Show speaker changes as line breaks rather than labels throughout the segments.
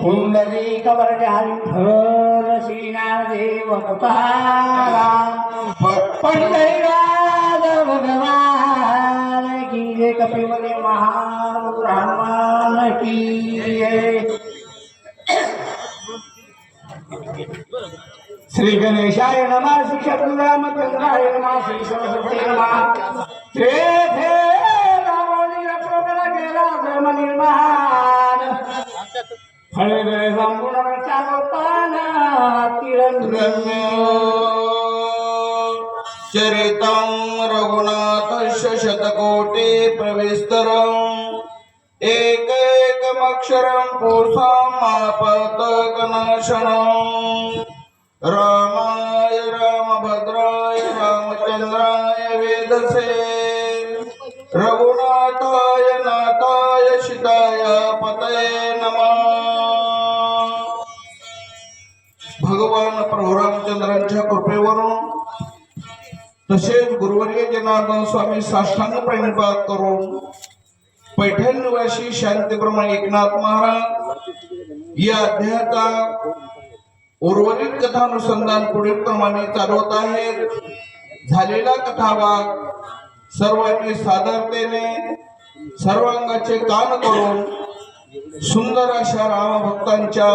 पुंडरी कवरडे श्रीनादेव तुकाराम पंढरीराज भगवान की जय कपिमने महाब्रह्मण की जय श्री गणेशाय नमा श्री शत्रुरामचंद्राय नमा श्री सरस्वती नमा श्री धर्म निर्माण फळे गळे जांभूळ चालो पाना
चरितं रघुनाथस्य शतकोटे प्रविस्तरम् एकैकमक्षरं पुरुषमापतकनाशनम् रामाय रामभद्राय रामचन्द्राय वेदसे पतये नमः। भगवान प्रभुरामचंद्रांच्या कृपेवरून तसेच गुरुवर्य जनार्दन स्वामी साष्टांग प्रणिपात करून पैठण निवासी शांतीप्रमाण एकनाथ महाराज या अध्यायाचा उर्वरित कथानुसंधान पुढील प्रमाणे चालवत आहेत. झालेला कथाभाग सर्वांनी सादरतेने सर्वांगाचे कान करून सुंदर अशा रामभक्तांच्या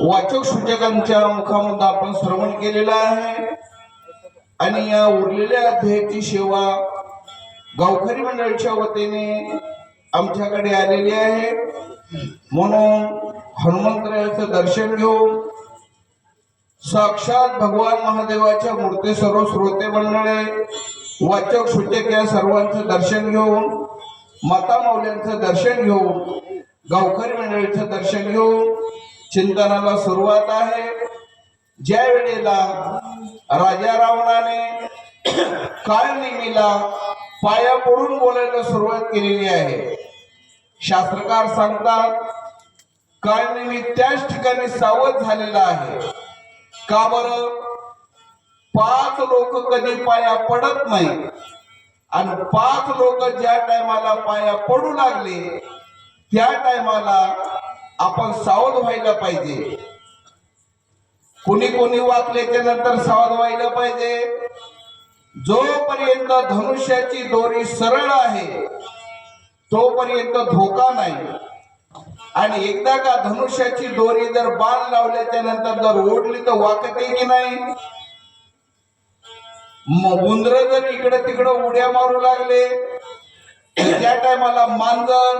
वाचक सूचकांच्या मुखामध्ये आपण श्रवण केलेलं आहे. आणि या उरलेल्या अध्यायाची सेवा गावकरी मंडळाच्या वतीने आमच्याकडे आलेली आहे. म्हणून हनुमंतरायाचं दर्शन घेऊन साक्षात भगवान महादेवाच्या मूर्ती सर्व श्रोते मंडळे वाचक सूचक या सर्वांचं दर्शन घेऊन माता माऊल्यांचं दर्शन घेऊन गावकरी मंडळीचं दर्शन घेऊन चिंतनाला सुरुवात आहे. ज्या वेळेला राजा रावणाने काळ पाया पडून बोलायला सुरुवात केलेली आहे. शास्त्रकार सांगतात काळनिमी त्याच ठिकाणी सावध झालेला आहे. का बरं? पाच लोक कधी पाया पडत नाही आणि पाच लोक ज्या टायमाला पाया पडू लागले त्या टायमाला आपण सावध व्हायला पाहिजे. कोणी कोणी वाचल्याच्या नंतर सावध व्हायला पाहिजे. जोपर्यंत धनुष्याची दोरी सरळ आहे तोपर्यंत धोका नाही. आणि एकदा का धनुष्याची दोरी जर बाण लावल्याच्या नंतर जर ओढली तर वाकते की नाही? उंदर जर इकडे तिकडे उड्या मारू लागले त्या टायमाला मांजर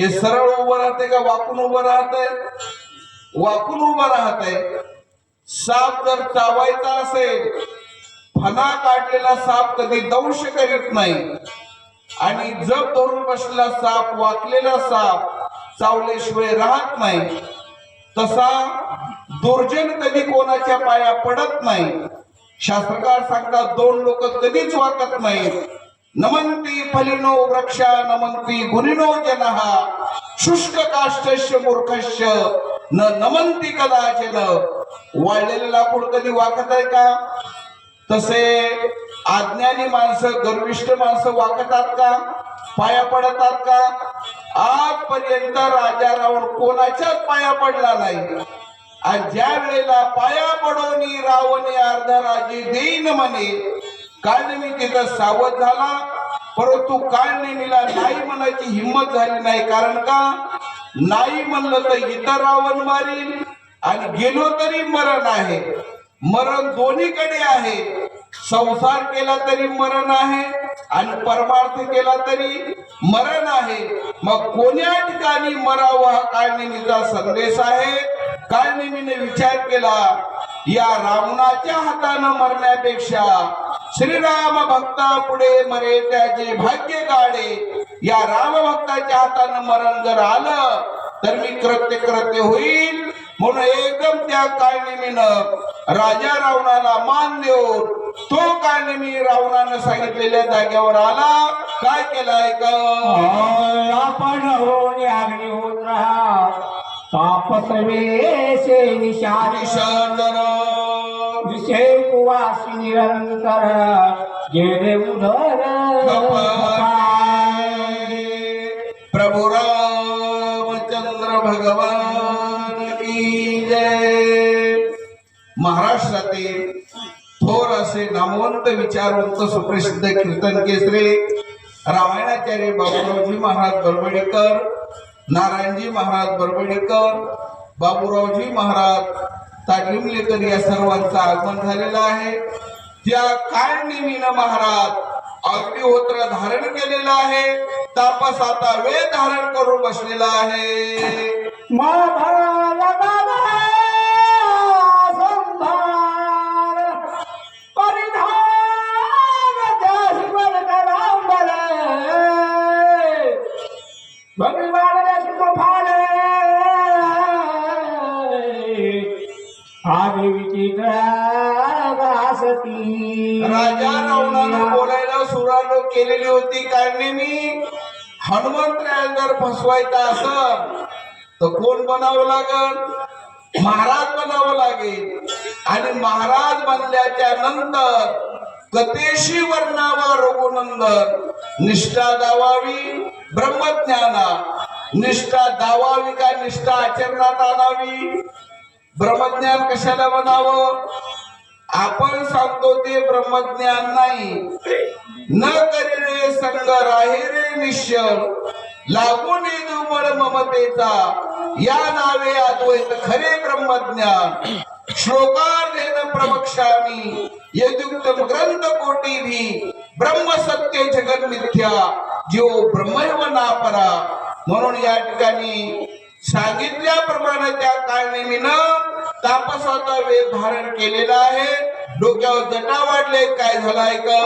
हे सरळ उभं राहते का वाकून उभं राहतंय? वाकून उभं राहतंय. साप जर चावायचा असेल फना काढलेला साप कधी दंश करीत नाही. आणि जप धरून बसलेला साप वाकलेला साप चावल्याशिवाय राहत नाही. तसा दुर्जन कधी कोणाच्या पाया पडत नाही. शास्त्रकार सांगतात दोन लोक कधीच वाकत नाहीत. नमंती फलिनो वृक्षा नमंती गुरिनो जनहा शुष्क काष्ठस्य मूर्खस्य न नमंती कदाचन। वाळलेलं लाकूड कधी वाकत आहे का? तसे अज्ञानी माणसं गर्विष्ठ माणसं वाकतात का? पाया पडतात का? आजपर्यंत राजा रावण कोणाच्याच पाया पडला नाही. आणि ज्या वेळेला पाया पडोनी रावणी अर्ध राजे देईन म्हणे काळनेमी तिचा सावध झाला. परंतु काळनेमीला नाही म्हणायची हिंमत झाली नाही. कारण का? नाही म्हणलं तर इतर रावण मारील आणि गेलो तरी मरण आहे. मरण दोन्हीकडे आहे. संसार केला तरी मरण आहे आणि परमार्थ केला तरी मरण आहे. मग कोण्या ठिकाणी मरावं हा काळनेमीचा संदेश आहे? काळनेमीने विचार केला या रावणाच्या हातानं मरण्यापेक्षा श्रीराम भक्ता पुढे मरे त्याचे भाग्य काढे या राम भक्ताच्या हातानं मरण जर आलं तर मी कृत्य कृत्य होईल. म्हणून एकदम त्या काळनेमीनं राजा रावणाला मान देऊन तो काळनेमी रावणानं सांगितलेल्या जागेवर आला. काय केलाय का
आपण होणे अग्नी होत राहा. तापस वेशे निशानी.
निशांदन
विषय कुवासी निरंतर गेले उधर
प्रभु रामचंद्र भगवान की जय। महाराष्ट्रातील थोर असे नामवंत विचारवंत सुप्रसिद्ध कीर्तन केसरे रामायणाचार्य बाबूरावजी महाराज बरबडेकर नारायणजी महाराज बरबडेकर बाबूरावजी महाराज ताडलिमलेकर या सर्वांचं आगमन झालेलं आहे. त्या काळनिमीनं महाराज अग्निहोत्र धारण केलेलं आहे तापस आता वेळ धारण करून बसलेला आहे. राजा रावणानं बोलायला सुरानो केलेली होती कारण मी हनुमंत जर फसवायचा असं. तर कोण बनावं लागल? महाराज बनावं लागेल. आणि महाराज बनल्याच्या नंतर कतेशी वर्णावा रघुनंदन. निष्ठा दावावी ब्रह्मज्ञाना. निष्ठा दावावी का निष्ठा आचरणात आणावी? ब्रह्मज्ञान कशाला बनावं आपण सांगतो ते ब्रह्मज्ञान नाही. न करिणे संग राहिरे निश्चल लागून दुर्बळ ममतेचा. या नावे अद्वैत खरे ब्रह्मज्ञान. श्लोकार्धेन प्रवक्षामी यदुक्तम ग्रंथ कोटी ब्रह्म सत्य जगन मिथ्या जीव ब्रह्मैव नापरा. म्हणून या ठिकाणी सांगितल्याप्रमाणे त्या काळनेमीनं तापसाचा वेग धारण केलेला आहे. डोक्यावर जटा वाढले. काय झालाय का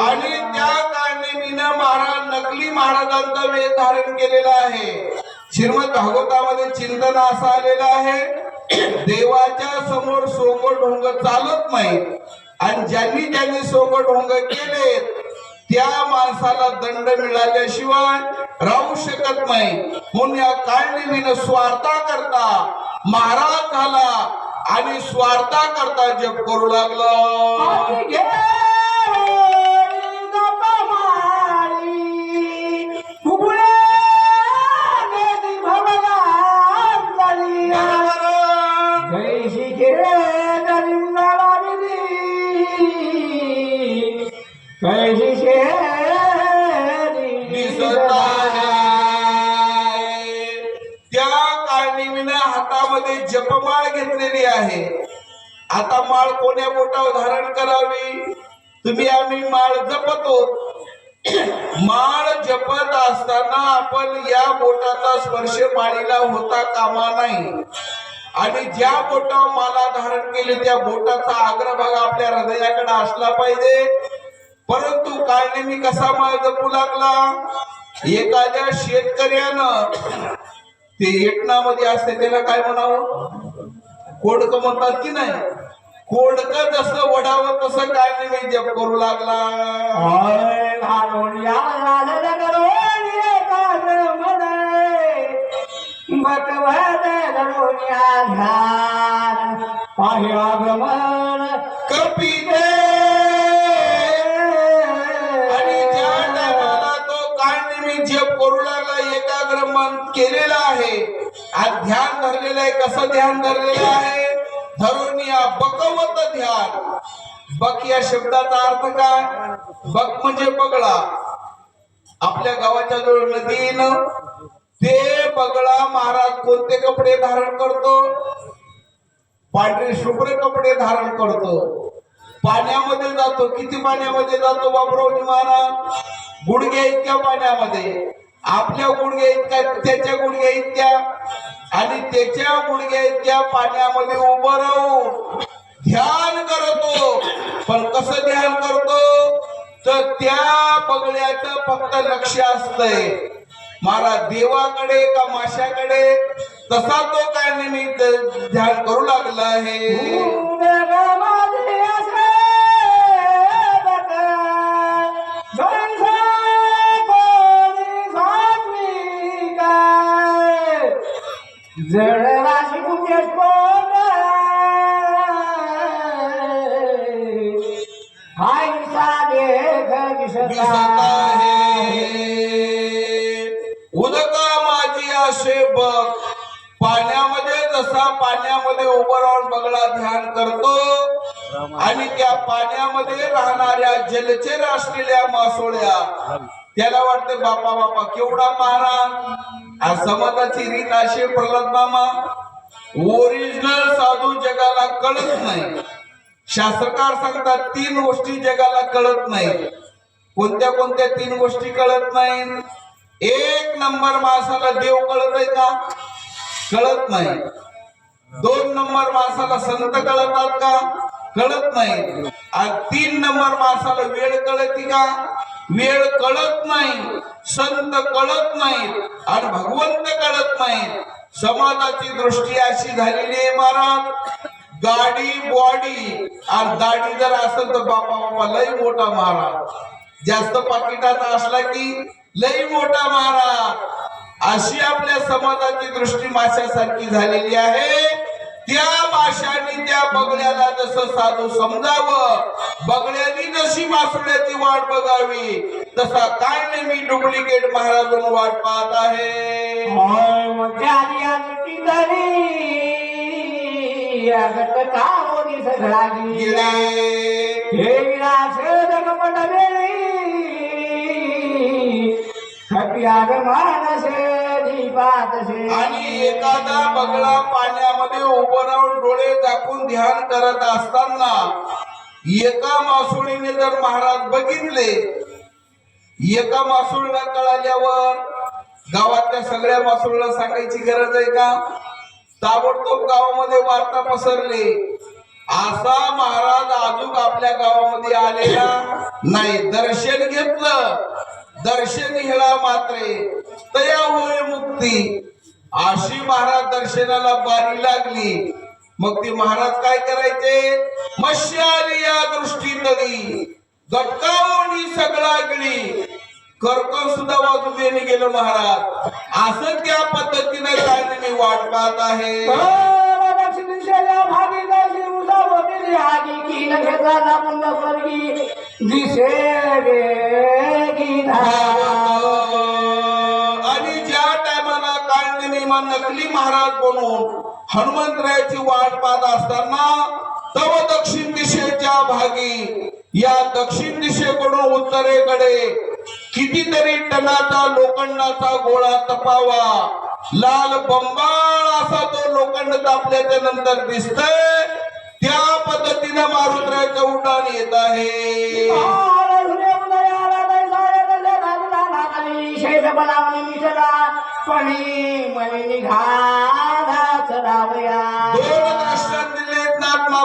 आणि त्या काळनेमीनं महाराज नकली महाराजांचा वेग धारण केलेला आहे. श्रीमद भागवतामध्ये चिंतन असं आलेलं आहे. देवाच्या समोर सोंग ढोंग चालत नाही आणि ज्यांनी ज्यांनी सोंग ढोंग केले त्या माणसाला दंड मिळाल्याशिवाय राहू शकत नाही. म्हणून या काळनिमीनं स्वार्था करता महाराज झाला आणि स्वार्था करता जप करू लागला. हातामध्ये जपमाळ घेतलेली आहे. आता माळ कोण्या बोटावर धारण करावी? तुम्ही आम्ही माळ जपतो. माळ जपत असताना आपण या बोटाचा स्पर्श माळीला होता कामा नाही. आणि ज्या बोटावर माला धारण केली त्या बोटाचा अग्रभाग आपल्या हृदयाकडे असला पाहिजे. परंतु काळनेमी कसा माळ जपू लागला? एखाद्या शेतकऱ्यानं ते येटणामध्ये असते त्याला काय म्हणावं? कोडक म्हणतात की नाही? कोडक जसं वडावं तसं काळनेमी जप करू लागला. कपिते. आणि ज्या टायमाला तो काळनेमी जप करू लागला एकाग्र केलेलं आहे. हा ध्यान धरलेलं आहे. कसं ध्यान धरलेलं आहे? धरून या बकवत ध्यान. बक या शब्दाचा अर्थ काय? बक म्हणजे बगळा. आपल्या गावाच्या जवळ नदी ते बगळा महाराज कोणते कपडे धारण करतो? पांढरे शुभ्र कपडे धारण करतो. पाण्यामध्ये जातो. किती पाण्यामध्ये जातो बाबुरावजी महाराज? गुडघ्या इतक्या पाण्यामध्ये. आपल्या गुडघ्या इतक्या त्याच्या गुडघ्या इतक्या. आणि त्याच्या गुडघ्या इतक्या पाण्यामध्ये उभं राहून ध्यान करतो. पण कसं ध्यान करतो? तर त्या बगड्याचं फक्त लक्ष असतंय. मला देवाकडे का माशाकडे? तसा तो काय निमित्त ध्यान करू लागला आहे.
जळवाशी मुकेश कोण
हाय साधे उदका माझी असे बघ. पाण्यामध्ये जसा पाण्यामध्ये उभं राहून बगला ध्यान करतो आणि त्या पाण्यामध्ये राहणाऱ्या जलचर असलेल्या मासोळ्या त्याला वाटते बापा बापा केवढा महाराज आज समाजाची रीत असे प्रल्हाद मामा ओरिजिनल साधू जगाला कळत नाही. शास्त्रकार सांगतात तीन गोष्टी जगाला कळत नाही. कोणत्या कोणत्या तीन गोष्टी कळत नाही? एक नंबर माणसाला देव कळत आहे का? कळत नाही. दोन नंबर माणसाला संत कळतात का? कळत नाही. आणि तीन नंबर माणसाला वेळ कळती का? वेळ कळत नाही संत कळत नाही आणि भगवंत कळत नाही. समाजाची दृष्टी अशी झालेली आहे महाराज. गाडी बॉडी आणि दाढी जर असेल तर बापा बापा लय मोठा महाराज. जास्त पाकिटात असला की लय मोठा महाराज. अशी आपल्या समाजाची दृष्टी माशासारखी झालेली आहे. त्या माशाने त्या बगड्याला जसं साधू समजावं बगड्यानी जशी मासुड्याची वाट बघावी तसा काय नाही मी डुप्लिकेट महाराजांना वाट पाहत आहे.
गेला. हे मानसे
आणि एखादा बगळा पाण्यामध्ये उभं राहून डोळे दाखवून ध्यान करत असताना एका मासुळीने जर महाराज बघितले एका मासुळीला कळाल्यावर गावातल्या सगळ्या मासुळीला सांगायची गरज आहे का? ताबडतोब गावामध्ये वार्ता पसरली. असा महाराज अजून आपल्या गावामध्ये आलेला नाही. दर्शन घेतलं. दर्शन घेला मात्रे. तया होय मुक्ती. अशी महाराज दर्शनाला बारी लागली. मग ती महाराज काय करायचे? मशी आली या दृष्टी तरी गटकावणी सगळा गिळी. करकन सुद्धा वाजू देणे गेलं महाराज. असं त्या पद्धतीने काय मी वाट पाहत आहे.
दक्षिण दिशेला
किंवा नकली महाराज बनून हनुमंतरायाची वाट पाहत असताना तव दक्षिण दिशेच्या भागी या दक्षिण दिशेकडून उत्तरेकडे कितीतरी टनाचा लोखंडाचा गोळा तपावा. लाल बंबाळ असा तो लोखंड तापल्याच्या नंतर दिसतय. त्या पद्धतीने मारुद्राचं उड्डाण येत आहे.
आलेली शेज बनावली निजला पणी मने निघाला चढावया दोन दिलेत नाथ बाबा